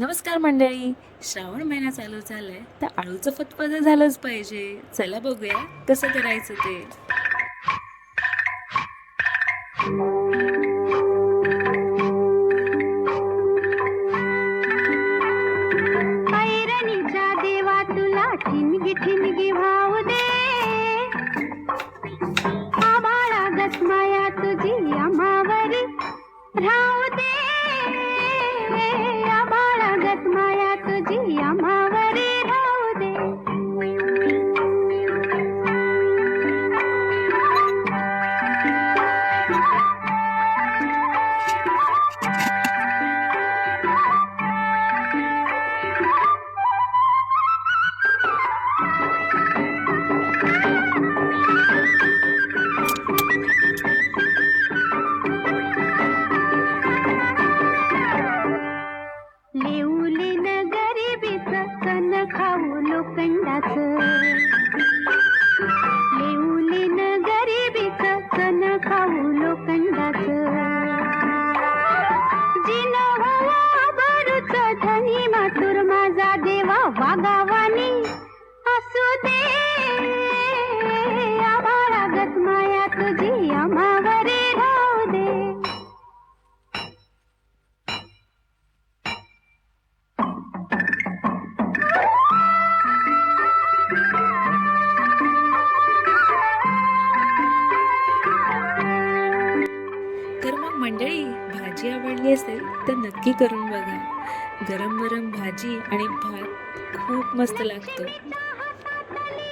नमस्कार मंडळी. श्रावण महिना चालू झालाय. तर आळूचं फतफद झालंच पाहिजे. चला बघूया कसं करायचं ते. ऐरणीच्या देवा तुझी अमावरी धनी माझा देवा वागावानी. असू दे आभाळा माया तुझी आम्हावरी राहू दे. तर मग मंडळी भाजी आवडली असेल तर नक्की करून बघा. गरम गरम भाजी आणि भात खूप मस्त लागतो.